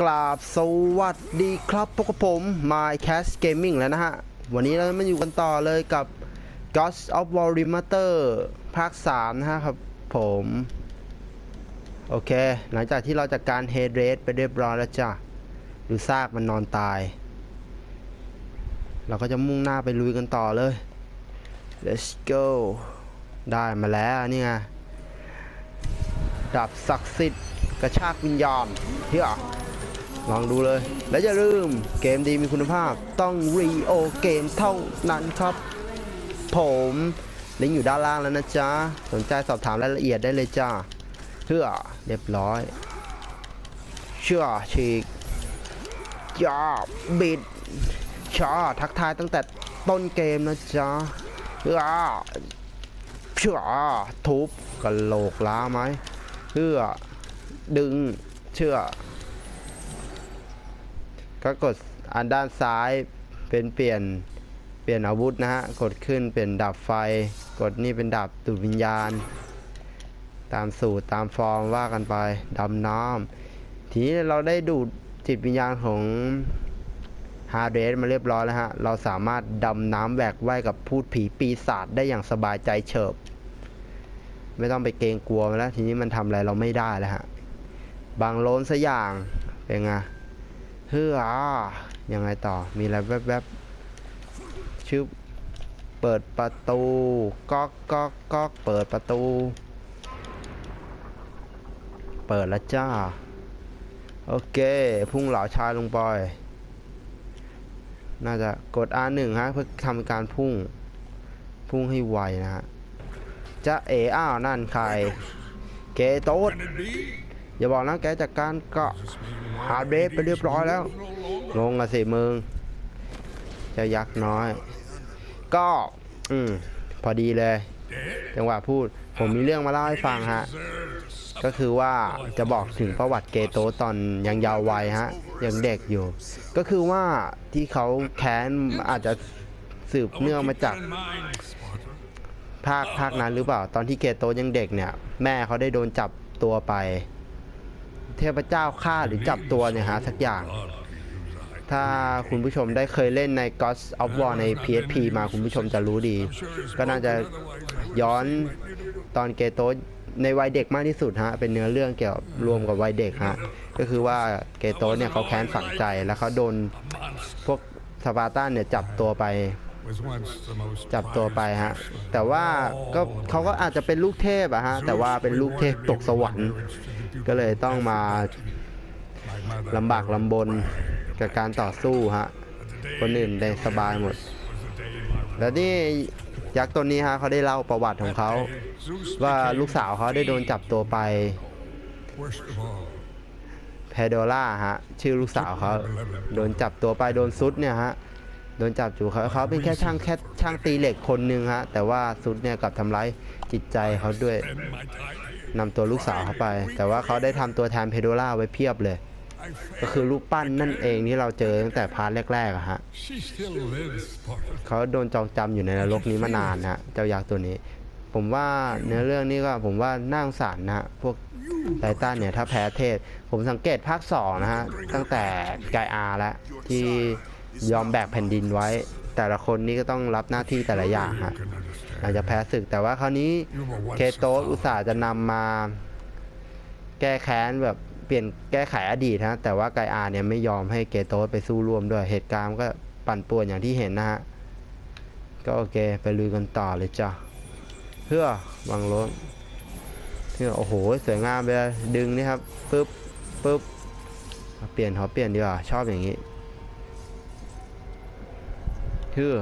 กราบสวัสดีครับพวกบผม My Cast Gaming แล้วนะฮะ วันนี้เรามาอยู่กันต่อเลยกับ Ghost of War Remaster ภาค 3 นะฮะครับผม โอเค หลังจากที่เราจัดการ Head Raid ไปเรียบร้อยแล้วจ้ะ ดูซากมันนอนตาย เราก็จะมุ่งหน้าไปลุยกันต่อเลย let's go ได้มาแล้วนี่ไงดาบศักดิ์สิทธิ์กระชากวิญญาณเฮีย ลองดูเลย และอย่าลืมเกมดีมีคุณภาพต้องรีโอเกมเท่านั้นครับ ผมลิงก์อยู่ด้านล่างแล้วนะจ๊ะ สนใจสอบถามรายละเอียดได้เลยจ้าเพื่อเรียบร้อย เชื่อฉีกยาบิดชาทักทายตั้งแต่ต้นเกมนะจ๊ะเพื่อเชื่อทุบกระโหลกล้าไหมเพื่อดึงเชื่อ ก็กดอันด้านซ้ายเป็นเปลี่ยนเปลี่ยนอาวุธนะฮะ กดขึ้นเป็นดาบไฟ กดนี่เป็นดาบดูดวิญญาณ ตามสูตรตามฟอร์มว่ากันไปดำน้ำทีนี้เราได้ดูดจิตวิญญาณของฮาร์เดสมาเรียบร้อยแล้วฮะ เราสามารถดำน้ำแหวกว่ายกับพูดผีปีศาจได้อย่างสบายใจเฉิบ ไม่ต้องไปเกรงกลัวแล้ว ทีนี้มันทำอะไรเราไม่ได้แล้วฮะ บางโลนสัอย่างเป็นไง เฮ้อยังไงต่อมีอะไรแวบๆชื่อเปิดประตูก๊อกก๊อกก๊อกเปิดประตู เปิดแล้วจ้า โอเค พุ่งเหล่าชายลงไปน่าจะกด R1 ฮะเพื่อทำการพุ่ง พุ่งให้ไวนะฮะจะเออ้าวนั่นใคร เกโต๊ด อย่าบอกนะแกจากการเกาะหาเดฟไปเรียบร้อยแล้วลงอะสิมึงเจะยักษ์น้อย ก็ อืม พอดีเลย จังหวะพูด ผมมีเรื่องมาเล่าให้ฟังฮะ ก็คือว่าจะบอกถึงประวัติเกโตตอนยังเยาว์วัยฮะ ยังเด็กอยู่ ก็คือว่าที่เขาแค้นอาจจะสืบเนื่องมาจากภาคภาคนั้นหรือเปล่า ตอนที่เกโตยังเด็กเนี่ย แม่เขาได้โดนจับตัวไป เทพเจ้าฆ่าหรือจับตัวเนี่ยฮะสักอย่าง ถ้าคุณผู้ชมได้เคยเล่นใน God of War ใน PSP มาคุณผู้ชมจะรู้ดี ก็น่าจะย้อนตอนเกโตในวัยเด็กมากที่สุดฮะ เป็นเนื้อเรื่องเกี่ยวรวมกับวัยเด็กฮะ ก็คือว่าเกโตเนี่ยเขาแค้นฝังใจแล้วเขาโดนพวกสปาร์ตันเนี่ยจับตัวไปจับตัวไปฮะ แต่ว่าก็เขาก็อาจจะเป็นลูกเทพอะฮะ แต่ว่าเป็นลูกเทพตกสวรรค์ ก็เลยต้องมาลำบากลำบนกับการต่อสู้ฮะ คนอื่นได้สบายหมด แล้วนี่ยักษ์ตัวนี้ฮะเขาได้เล่าประวัติของเขา ว่าลูกสาวเขาได้โดนจับตัวไปแพโดล่าฮะ ชื่อลูกสาวเขาโดนจับตัวไปโดนซุดเนี่ยฮะโดนจับจูเขาเขาเป็นแค่ช่างแค่ช่างตีเหล็กคนหนึ่งฮะ แต่ว่าซุดเนี่ยกลับทำร้ายจิตใจเขาด้วย นำตัวลูกสาวเขาไป แต่ว่าเขาได้ทำตัวแทนเพโดล่าไว้เพียบเลย ก็คือรูปปั้นนั่นเองที่เราเจอตั้งแต่พาร์ทแรกๆอะฮะเขาโดนจองจำอยู่ในนรกนี้มานานนะฮะเจ้ายักษ์ตัวนี้ ผมว่าเนื้อเรื่องนี้ก็ผมว่าน่าสงสารนะฮะพวกไททันเนี่ยถ้าแพ้เทศ ผมสังเกตภาคสองนะฮะตั้งแต่ไกอาแล้วที่ยอมแบกแผ่นดินไว้ แต่ละคนนี่ก็ต้องรับหน้าที่แต่ละอย่างฮะ อาจจะแพ้ศึกแต่ว่าคราวนี้ You were once เคโตสอุตส่าห์จะนำมา แก้แค้นแบบเปลี่ยนแก้ไขอดีตฮะแต่ว่าไกอาเนี่ยไม่ยอมให้เกโตสไปสู้ร่วมด้วยเหตุการณ์มันก็ปั่นป่วนอย่างที่เห็นนะฮะก็โอเคไปลุยกันต่อเลยจ้ะเพื่อวางรถเพื่อโอ้โหสวยงามเลยดึงนี่ครับปึ๊บปึ๊บเอาเปลี่ยนขอเปลี่ยนดีกว่าชอบอย่างนี้เพื่อ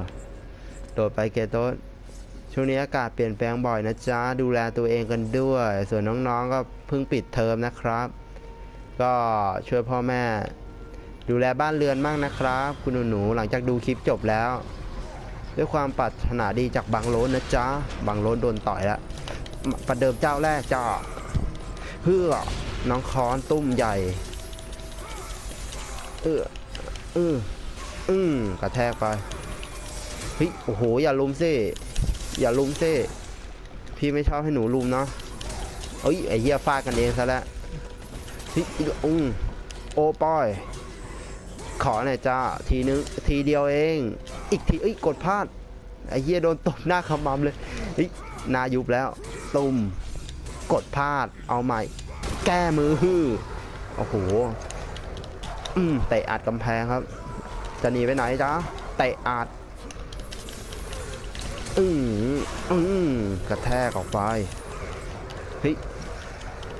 โดดไปเกโตส ช่วงนี้อากาศเปลี่ยนแปลงบ่อยนะจ๊ะ ดูแลตัวเองกันด้วย ส่วนน้องๆก็เพิ่งปิดเทอมนะครับ ก็ช่วยพ่อแม่ ดูแลบ้านเรือนมั่งนะครับ คุณหนูๆหลังจากดูคลิปจบแล้ว ด้วยความปรารถนาดีจากบางโลนนะจ๊ะ บางโลนโดนต่อยแล้วประเดิมเจ้าแรกจ้าเพื่อน้องคอนตุ้มใหญ่เออเอออืมกระแทกไปเฮ้ยโอ้โหอย่าลุมสิ อย่าลุมสิพี่ไม่ชอบให้หนูลุมเนาะเอ้ยไอ้เหี้ยฟาดกันเองซะแล้วเฮ้ยอืมโอปอย ขอหน่อยจ้าทีนึงทีเดียวเอง อีกทีเอ้ยกดพลาดไอ้เหี้ยโดนตบหน้าขมำเลยเฮ้ยหนายุบแล้ว ตุ่มกดพลาดเอาใหม่ แก้มือฮือโอ้โหอืมเตะอัดกำแพงครับ จะหนีไปไหนจ๊ะเตะอัด อืมอืมกระแทกออกไปเฮ้ย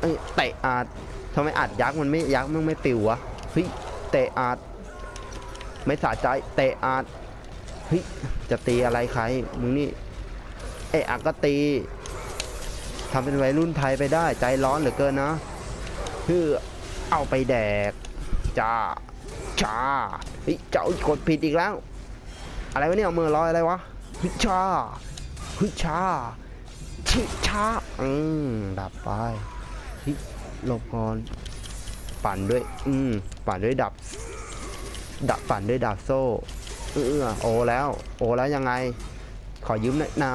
เอ้ยเตะอัดทำไมอัดยักษ์มันไม่ยักษ์มันไม่ปิววะเฮ้ยเตะอัดไม่สะใจเตะอัดเฮ้ยจะตีอะไรใครมึงนี่เอะอักก็ตีทำเป็นวัยรุ่นไทยไปได้ใจร้อนเหลือเกินนะคือเอาไปแดกจ้าจ้าเฮ้ยเจ้ากดผิดอีกแล้ว อะไรวะเนี่ยเอามือลอยอะไรวะ ฮึชาฮึชาชิชาอืมดับไปเฮ้ยหลบก่อนปั่นด้วย อืมปั่นด้วยดับ ดับปั่นด้วยดาบโซ่ เออโอแล้ว โอแล้วยังไง ขอยืมหน่อยนะ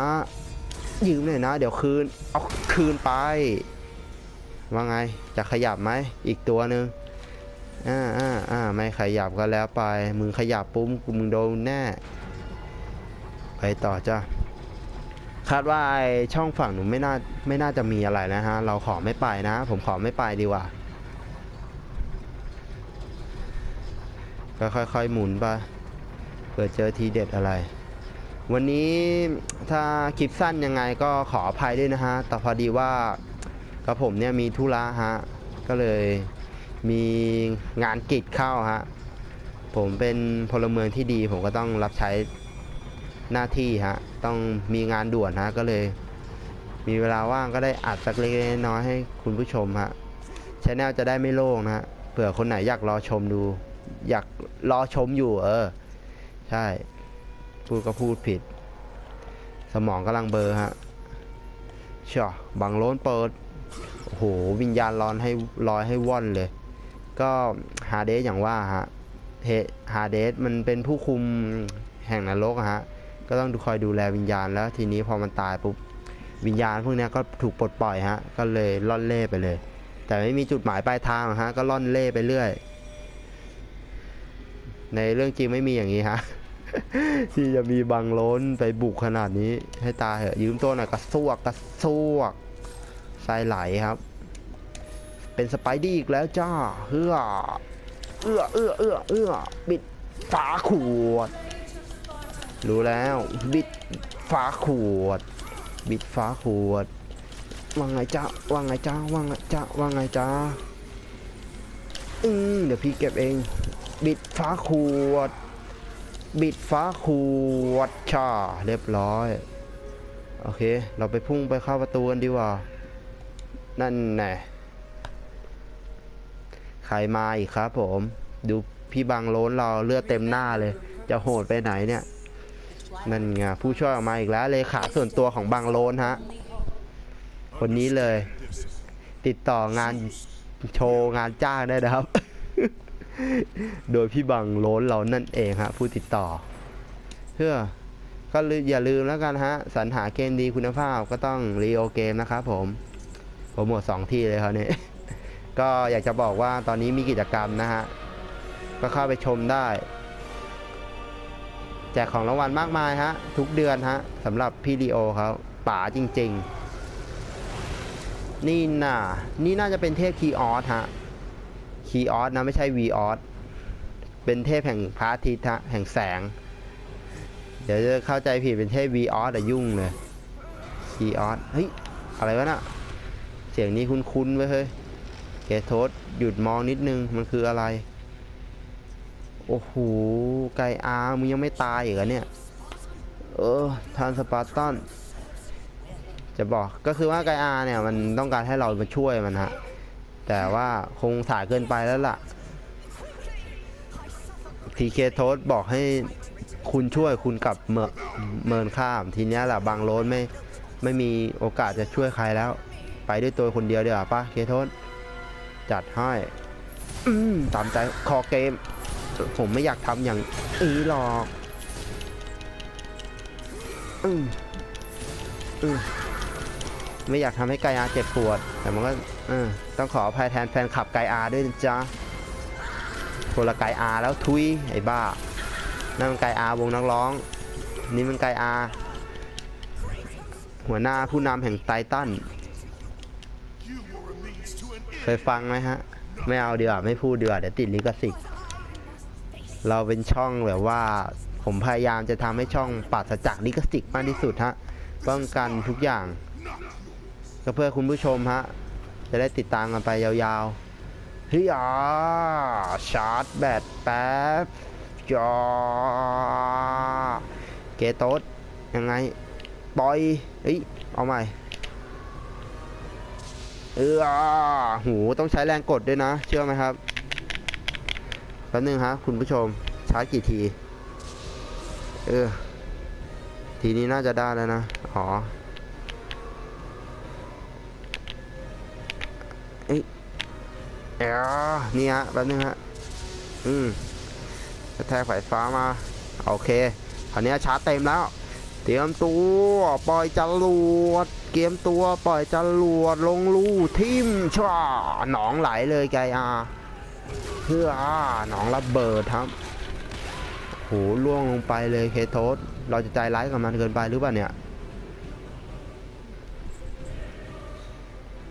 ยืมหน่อยนะ เดี๋ยวคืน เอาคืนไป ว่าไง จะขยับไหม อีกตัวหนึ่งอ่าอ่าอ่าไม่ขยับก็แล้วไป มึงขยับปุ๊บมึงโดนแน่ ไปต่อจ้ะคาดว่าไอช่องฝั่งหนูไม่น่าไม่น่าจะมีอะไรนะฮะ เราขอไม่ไปนะ ผมขอไม่ไปดีกว่า ก็ค่อยๆหมุนไปเผื่อเจอทีเด็ดอะไร วันนี้ถ้าคลิปสั้นยังไงก็ขออภัยด้วยนะฮะ แต่พอดีว่ากับผมเนี่ยมีธุระฮะ ก็เลยมีงานกิจเข้าฮะ ผมเป็นพลเมืองที่ดี ผมก็ต้องรับใช้ หน้าที่ฮะต้องมีงานด่วนฮะก็เลย มีเวลาว่างก็ได้อัดสักเล็กน้อยให้คุณผู้ชมฮะชแนลจะได้ไม่โล่งนะฮะเผื่อคนไหนอยากรอชมดู อยากรอชมอยู่เออ ใช่ พูดก็พูดผิด สมองกำลังเบลอร์ฮะเช่อบังโล้นเปิดโอ้โหวิญญาณร้อนให้ลอยให้ว่อนเลย ก็ฮาเดสอย่างว่าฮะเฮฮาเดสมันเป็นผู้คุมแห่งนรกอะฮะ ก็ต้องดูคอยดูแลวิญญาณแล้วทีนี้พอมันตายปุ๊บวิญญาณพวกนี้ก็ถูกปลดปล่อยฮะก็เลยล่อนเล่ไปเลย แต่ไม่มีจุดหมายปลายทางฮะก็ล่อนเล่ไปเรื่อย ในเรื่องจริงไม่มีอย่างนี้ฮะที่จะมีบังล้นไปบุกขนาดนี้ ให้ตายเหอะยืมตัวหน่อยกระซวกกระซวกไส้ไหลครับ เป็นสไปดี้อีกแล้วจ้าเฮือเอื้อเอื้อเอื้อเอื้อบิดฝาขวด รู้แล้วบิดฝาขวด บิดฝาขวดว่างไงจ้าว่างไงจ้าว่างไงจ้าว่างไงจ้าอืมเดี๋ยวพี่เก็บเอง บิดฝาขวด บิดฟ้าขวดชาเรียบร้อย โอเค เราไปพุ่งไปเข้าประตูกันดีกว่า นั่นแน่ใครมาอีกครับผม ดูพี่บังโล้นเราเลือดเต็มหน้าเลย จะโหดไปไหนเนี่ย นั่นไงผู้ช่วยออกมาอีกแล้วเลขาส่วนตัวของบังโลนฮะ คนนี้เลย ติดต่องานโชว์งานจ้างได้นะครับ โดยพี่บังโลนเรานั่นเองฮะผู้ติดต่อ เพื่อก็อย่าลืมแล้วกันฮะสรรหาเกมดีคุณภาพก็ต้องรีโอเกมนะครับผมโปรโมทสองที่เลยเขาเนี่ยก็อยากจะบอกว่าตอนนี้มีกิจกรรมนะฮะก็เข้าไปชมได้ แจกของรางวัลมากมายฮะ ทุกเดือนฮะสำหรับพี่ลีโอเขาป๋าจริง ๆ นี่น่ะ นี่น่าจะเป็นเทพคีออสฮะคีออสนะไม่ใช่วีออสเป็นเทพแห่งพระอาทิตย์ฮะแห่งแสง เดี๋ยวจะเข้าใจผิดเป็นเทพวีออสแต่ยุ่งเลยคีออสเฮ้ย อะไรวะน่ะเสียงนี้คุ้นๆไว้ยเฮ้ยเกทโทษหยุดมองนิดนึงมันคืออะไร โอ้โห ไกอามึงยังไม่ตายอีกเหรอเนี่ย เออทานสปาร์ตัน จะบอกก็คือว่าไกอาเนี่ยมันต้องการให้เรามาช่วยมันฮะ แต่ว่าคงสายเกินไปแล้วล่ะทีเคโทสบอกให้คุณช่วยคุณกลับเมินข้าม ทีเนี้ยแหละบางโรนไม่ไม่มีโอกาสจะช่วยใครแล้ว ไปด้วยตัวคนเดียวเดี๋ยวาปะเคโทสจัดให้ตามใจคอเกม ผมไม่อยากทำอย่างนี้หรอกอืมอืมไม่อยากทำให้ไกอาเจ็บปวด แต่มันก็เออต้องขออภัยแทนแฟนคลับไกอาด้วยนะจ๊ะคนละไกอาแล้วทุยไอ้บ้านั่นมันไกอาวงนักร้อง นี่มันไกอาหัวหน้าผู้นำแห่งไททันเคยฟังไหมฮะ ไม่เอาเดือไม่พูดเดือเดี๋ยวติดลิขสิทธิ์ เราเป็นช่องแบบว่า ผมพยายามจะทำให้ช่องปราศจากลิขสิทธิ์มากที่สุดฮะป้องกันทุกอย่าง ก็เพื่อคุณผู้ชมฮะ จะได้ติดตามกันไปยาวๆเฮ้ยอ่าชาร์จแบตแป๊บจอเกโตสยังไงปล่อยเฮ้ยเอาใหม่เอออ่าหูต้องใช้แรงกดด้วยนะ เชื่อไหมครับ แป๊บนึงฮะคุณผู้ชมชาร์จกี่ที เออ ทีนี้น่าจะได้แล้วนะ อ๋อ เอ้ยเออนี่ฮะแป๊บนึงฮะ อืมกระแทกไฟฟ้ามา โอเคคราวนี้ชาร์จเต็มแล้ว เตรียมตัว ปล่อยจรวดเตรียมตัว ปล่อยจรวด ลงรูทิมช่าหนองไหลเลยไกอา เพื่ออหนองระเบิดครับโหล่วงลงไปเลยเคโทสเราจะใจร้ายกับมันเกินไปหรือเปล่าเนี่ย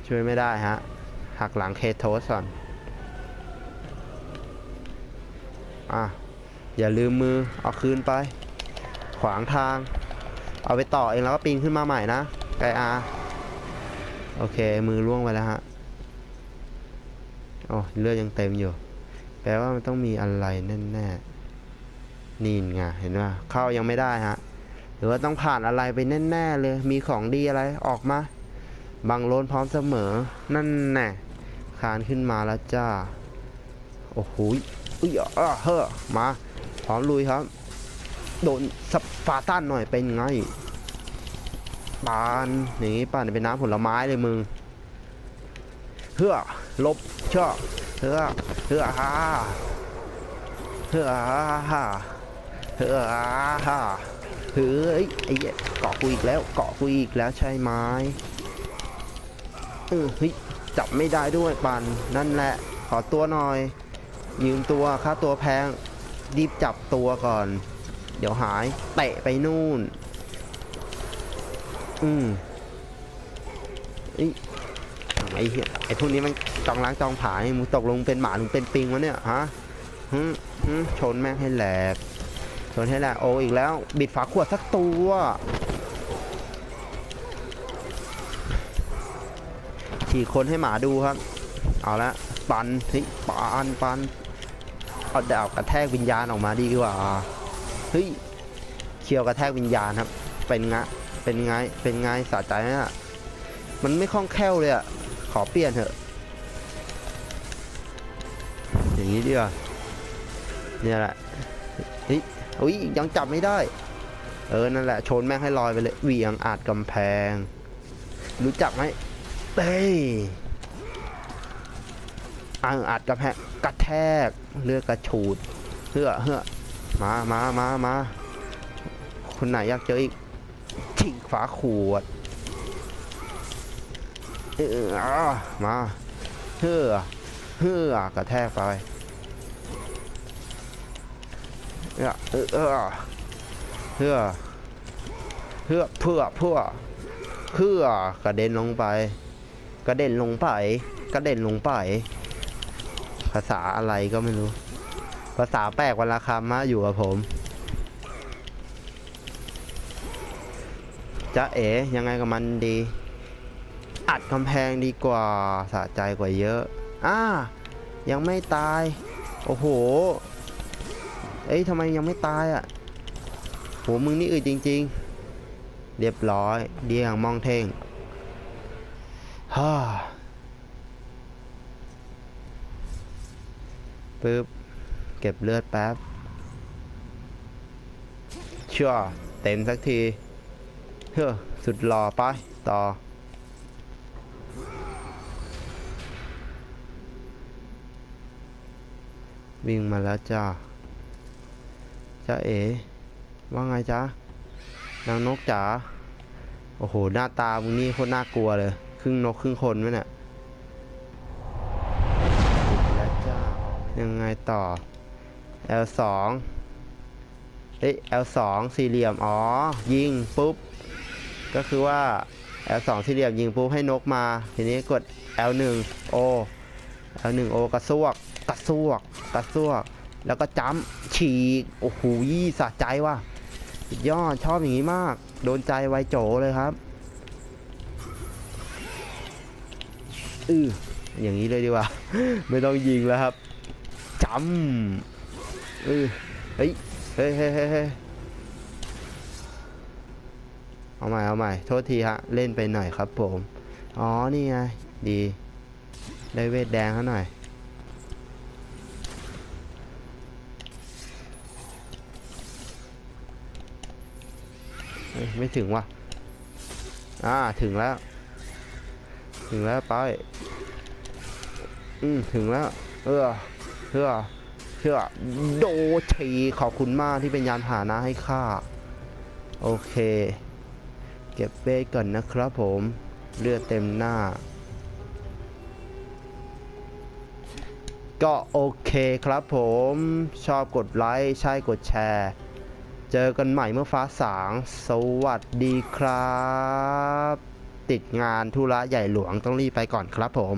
ช่วยไม่ได้ฮะหักหลังเคโทสก่อนอะอย่าลืมมือเอาคืนไป ขวางทาง เอาไปต่อเองแล้วก็ปีนขึ้นมาใหม่นะไกอาโอเคมือล่วงไปแล้วฮะโอ้เลือดยังเต็มอยู่ แปลว่ามันต้องมีอะไรแน่ๆนี่ไงเห็นว่าเข้ายังไม่ได้ฮะหรือว่าต้องผ่านอะไรไปแน่ๆเลย มีของดีอะไรออกมาบังโลนพร้อมเสมอ นั่นแน่คานขึ้นมาแล้วจ้า โอ้โหอุ้ยอะเฮ้อมา พร้อมลุยครับ โดนสปาร์ตันหน่อยเป็นไงปานอย่านี้ป่านเป็นน้ำผลไม้เลยมึงเฮือลบเชาะ เฮือเฮือฮ่าเฮือฮ่าเฮือฮ่าฮ่าเฮ้ยไอ้เหี้ยเกาะกูอีกแล้วเกาะกูอีกแล้วใช่ไหมเออเฮ้ยจับไม่ได้ด้วยปันนั่นแหละ ขอตัวหน่อย ยืมตัวค่าตัวแพงรีบจับตัวก่อน เดี๋ยวหายเตะไปนู่น อืม ไอ้เหี้ยไอ้พวกนี้มันจองล้างจองผาให้มึงตกลงเป็นหมาหรือเป็นปิงวะเนี่ยฮะฮึฮึชนแม่งให้แหลกชนให้แหลกโออีกแล้ว บิดฝาขวดสักตัวฉีกคนให้หมาดูครับ เอาละปันเฮ้ยปันปันเอาดาวกระแทกวิญญาณออกมาดีกว่าเฮ้ยเคียวกระแทกวิญญาณครับ เป็นไงเป็นไงเป็นไงสะใจไหมอะมันไม่คล่องแคล่วเลยอะ อเปลี่ยนเถอะ อย่างนี้ดีกว่าเนี่ยแหละเฮ้ยอุ้ยยังจับไม่ได้ เออ นั่นแหละ ชนแม่งให้ลอยไปเลยเวียงอาจกำแพง รู้จักไหมเฮ้ยอังอาจกระแพงกระแทกเลือดกระฉูดเฮือเฮือมามามามาคนไหนอยากเจออีกฉีกฝาขวด เออมาเฮือเฮือกระแทกไปเออเออเออเฮือเฮือเพื่อเพื่อเพื่อกระเด็นลงไป กระเด็นลงไป กระเด็นลงไป ภาษาอะไรก็ไม่รู้ ภาษาแปลกวันละคำมาอยู่กับผมจะเอ๋ยังไงกับมันดี อัดกำแพงดีกว่าสะใจกว่าเยอะอ่ายังไม่ตาย โอ้โห เอ้ยทำไมยังไม่ตายอะโหมึงนี่อึดจริง ๆ เรียบร้อย เดียงมองเท่งฮ่าปึ๊บ เก็บเลือดแป๊บเชื่อเต็มสักที เฮ้อสุดหล่อไป ต่อ วิ่งมาแล้วจ้าจ้าเอ๋ว่าไงจ๊ะนางนกจ๋าโอ้โห หน้าตามึงนี่โคตรน่ากลัวเลย ครึ่งนกครึ่งคนไหมเนี่ยแล้วจ้ายังไงต่อ L2 เอ้ย L2 สี่เหลี่ยม อ๋อ ยิง ปุ๊บ ก็คือว่า L2 สี่เหลี่ยมยิงปุ๊บให้นกมา ทีนี้กด L1 O L1 O กระซวก กระซวกกระซวก แล้วก็จ้ำฉีก โอ้โหยี่สะใจว่ะสุดยอดชอบอย่างนี้มาก โดนใจไวโจเลยครับอืออย่างนี้เลยดีกว่า ไม่ต้องยิงแล้วครับจำอือเฮ้เฮ้ยเฮ้ยเฮ้ยเฮ้ยเอาใหม่เอาใหม่โทษทีฮะ เล่นไปหน่อยครับผม อ๋อ นี่ไง ดี ได้เวทแดงเขาหน่อย เฮ้ย ไม่ถึงว่ะ อ่าถึงแล้ว ถึงแล้วไป อืมถึงแล้ว เออเพื่อเพื่อโดชีขอบคุณมากที่เป็นยานพาหนะให้ข้า โอเค เก็บเบสก่อนนะครับผม เลือดเต็มหน้า ก็โอเคครับผม ชอบกดไลค์ ใช่กดแชร์ เจอกันใหม่เมื่อฟ้าสาง สวัสดีครับ ติดงานธุระใหญ่หลวงต้องรีบไปก่อนครับผม